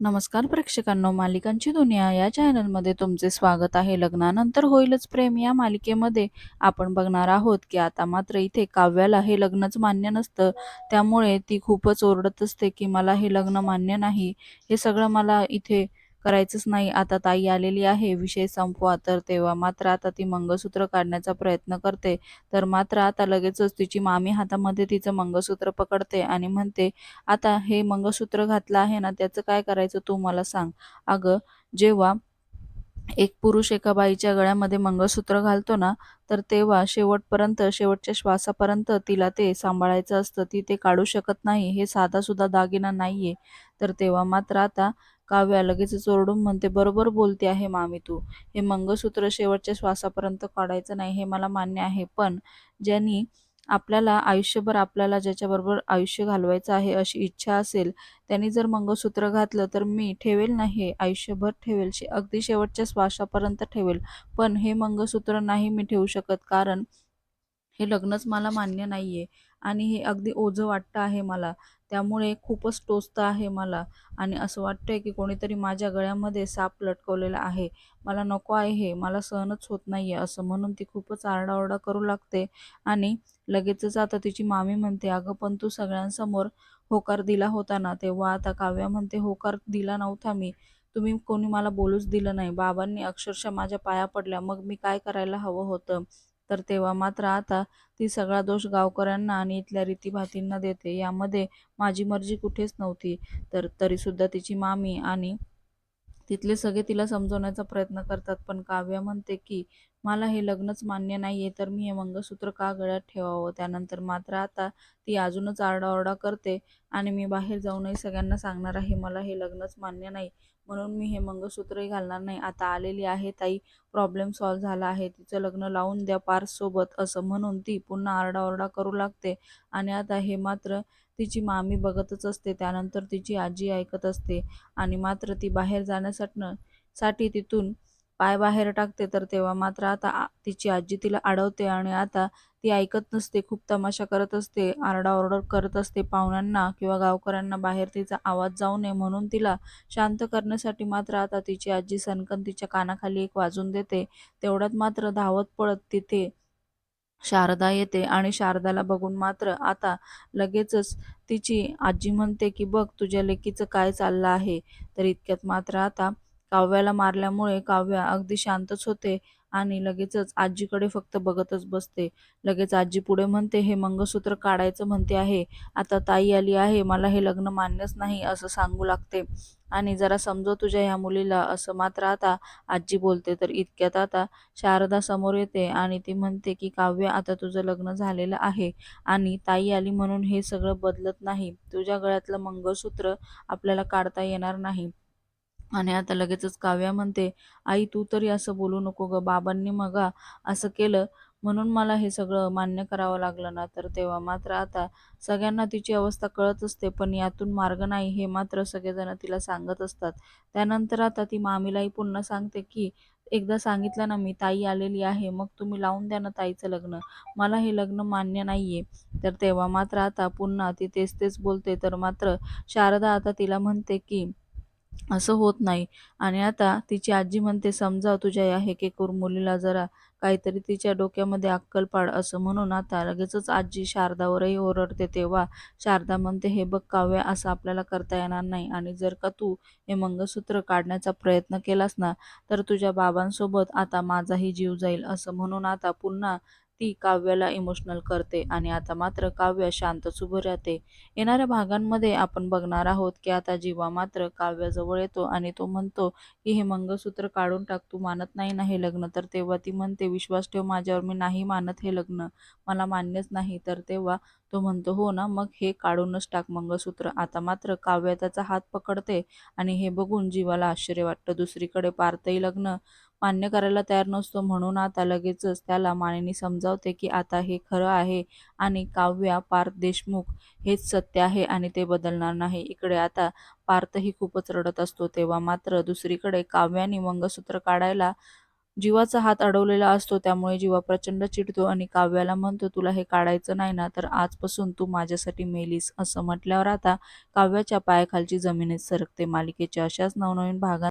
नमस्कार प्रेक्षकांनो मालिकांची दुनिया या चॅनलमध्ये तुमचे स्वागत आहे. लग्नानंतर होईलच प्रेम या मालिकेमध्ये. आपण बघणार आहोत की आता मात्र इथे काव्याला हे लग्नच मान्य नसतं. त्यामुळे ती खूपच ओरडत असते की मला हे लग्न मान्य नाही. हे सगळं मला इथे करायचंच नाही. आता ताई आलेली आहे. विषय संपवा. तर तेव्हा मात्र आता ती मंगळसूत्र काढण्याचा प्रयत्न करते. तर मात्र आता लगेचच तिची मामी हातामध्ये तिचं मंगळसूत्र पकडते आणि म्हणते आता हे मंगळसूत्र घातलं आहे ना त्याचं काय करायचं तू मला सांग. अगं जेव्हा एक पुरुष एका बाईच्या गळ्यामध्ये मंगळसूत्र घालतो ना तर तेव्हा शेवटपर्यंत शेवटच्या श्वासापर्यंत तिला ते सांभाळायचं असतं. ती ते काढू शकत नाही. हे साधा सुद्धा दागिना नाहीये. तर तेव्हा मात्र आता काव्या लगेचच ओरडून म्हणते बरोबर बोलते आहे मामी तू. हे मंगळसूत्र शेवटच्या श्वासापर्यंत काढायचं नाही हे मला मान्य आहे. पण ज्यांनी आपल्याला आयुष्यभर आपल्याला ज्याच्याबरोबर आयुष्य घालवायचं आहे अशी इच्छा असेल त्यांनी जर मंगळसूत्र घातलं तर मी ठेवेल नाही आयुष्यभर ठेवेल. शे अगदी शेवटच्या श्वासापर्यंत ठेवेल. पण हे मंगळसूत्र नाही मी ठेवू शकत कारण हे लग्नच मला मान्य नाही आहे आणि हे अगदी ओझं वाटतं आहे मला. त्यामुळे खूपच टोचतं आहे मला. आणि असं वाटतंय की कोणीतरी माझ्या गळ्यामध्ये साप लटकवलेला आहे. मला नको आहे हे. मला सहनच होत नाही आहे असं म्हणून ती खूपच आरडाओरडा करू लागते. आणि लगेचच आता तिची मामी म्हणते अगं पण तू सगळ्यांसमोर होकार दिला होता ना तेव्हा आता काव्या म्हणते होकार दिला नव्हता मी. तुम्ही कोणी मला बोलूच दिलं नाही. बाबांनी अक्षरशः माझ्या पाया पडल्या. मग मी काय करायला हवं होतं? तर तेव्हा मात्र आता ती सगळा दोष गावकऱ्यांना आणि इथल्या रीतीभातींना देते. यामध्ये माझी मर्जी कुठेच नव्हती. तर तरीसुद्धा तिची मामी आणि तिथले सगळे तिला समजवण्याचा प्रयत्न करतात. पण काव्या म्हणते की मला हे लग्नच मान्य नाही आहे तर मी हे मंगळसूत्र का गळ्यात ठेवावं त्यानंतर मात्र आता ती अजूनच आरडाओरडा करते आणि मी बाहेर जाऊनही सगळ्यांना सांगणार आहे मला हे लग्नच मान्य नाही. म्हणून मी हे मंगळसूत्रही घालणार नाही. आता आलेली आहे ताई प्रॉब्लेम सॉल्व झाला आहे. तिचं लग्न लावून द्या पार्ससोबत असं म्हणून ती पुन्हा आरडाओरडा करू लागते. आणि आता हे मात्र तिची मामी बघतच असते. त्यानंतर तिची आजी ऐकत असते. आणि मात्र ती बाहेर जाण्यासाठी साठी तिथून पाय बाहेर टाकते तर तेव्हा मात्र आता तिची आजी तिला अडवते आणि आता ती ऐकत नसते खूप तमाशा करत असते आरडाओरडा करत असते पाहुण्यांना किंवा गावकऱ्यांना बाहेर तिचा आवाज जाऊ नये म्हणून तिला शांत करण्यासाठी मात्र आता तिची आजी सनकन तिच्या कानाखाली एक वाजून देते. तेवढ्यात मात्र धावत पळत तिथे शारदा येते आणि शारदाला बघून मात्र आता लगेचच तिची आजी म्हणते की बघ तुझ्या लेकीचं काय चाललं आहे? तर इतक्यात मात्र आता काव्याला मारल्यामुळे काव्या अगदी शांतच होते आणि लगेचच आजीकडे फक्त बघतच बसते. लगेच आजी पुढे म्हणते हे मंगळसूत्र काढायचं म्हणते आहे. आता ताई आली आहे मला हे लग्न मान्यच नाही असं सांगू लागते. आणि जरा समजो तुझ्या ह्या मुलीला असं मात्र आता आजी बोलते तर इतक्यात आता शारदा समोर येते आणि ती म्हणते की काव्य आता तुझं लग्न झालेलं आहे आणि ताई आली म्हणून हे सगळं बदलत नाही. तुझ्या गळ्यातलं मंगळसूत्र आपल्याला काढता येणार नाही. आणि आता लगेचच काव्या म्हणते आई तू तरी असं बोलू नको ग बाबांनी मगा असं केलं म्हणून मला हे सगळं मान्य करावं लागलं ना. तर तेव्हा मात्र आता सगळ्यांना तिची अवस्था कळत असते पण यातून मार्ग नाही हे मात्र सगळेजण तिला सांगत असतात. त्यानंतर आता ती मामीलाही पुन्हा सांगते की एकदा सांगितलं ना मी ताई आलेली आहे मग तुम्ही लावून द्या ना ताईचं लग्न. मला हे लग्न मान्य नाहीये. तर तेव्हा मात्र आता पुन्हा ती तेच तेच बोलते. तर मात्र शारदा आता तिला म्हणते की असं होत नाही. आणि आता तिची आजी म्हणते समजाव तुझ्या या हेकेकूर मुलीला जरा काहीतरी तिच्या डोक्यामध्ये अक्कल पाड असं म्हणून आता लगेचच आजी शारदावरही ओरडते तेव्हा शारदा म्हणते हे बघ काव्य असं आपल्याला करता येणार नाही. आणि जर का तू हे मंगळसूत्र काढण्याचा प्रयत्न केलास ना तर तुझ्या बाबांसोबत आता माझाही जीव जाईल असं म्हणून आता पुन्हा ती काव्याला इमोशनल करते आणि आता मात्र काव्य शांतच उभं राहते. येणाऱ्या भागांमध्ये आपण बघणार आहोत की आता जीवा मात्र काव्याजवळ येतो आणि तो म्हणतो की हे मंगळसूत्र काढून टाक तू मानत नाही ना हे लग्न. तर तेव्हा ती म्हणते विश्वास ठेव माझ्यावर मी नाही मानत हे लग्न. मला मान्यच नाही. तर तेव्हा तो म्हणतो हो ना मग हे काढूनच टाक मंगळसूत्र. आता मात्र काव्य त्याचा हात पकडते आणि हे बघून जीवाला आश्चर्य वाटतं. दुसरीकडे पारतही लग्न मान्य करायला तयार नसतो म्हणून आता लगेचच त्याला मानेनी समजावते की आता हे खरं आहे आणि काव्या पार्थ देशमुख हेच सत्य आहे आणि ते बदलणार नाही. इकडे आता पार्थही खूपच रडत असतो तेव्हा मात्र दुसरीकडे काव्याने मंगसूत्र काढायला जीवाचा हात अडवलेला असतो. त्यामुळे जीवा प्रचंड चिडतो आणि काव्याला म्हणतो तुला हे काढायचं नाही ना तर आजपासून तू माझ्यासाठी मेलीस. असं म्हटल्यावर आता काव्याच्या पायाखालची जमिनीत सरकते मालिकेच्या अशाच नवनवीन भागात.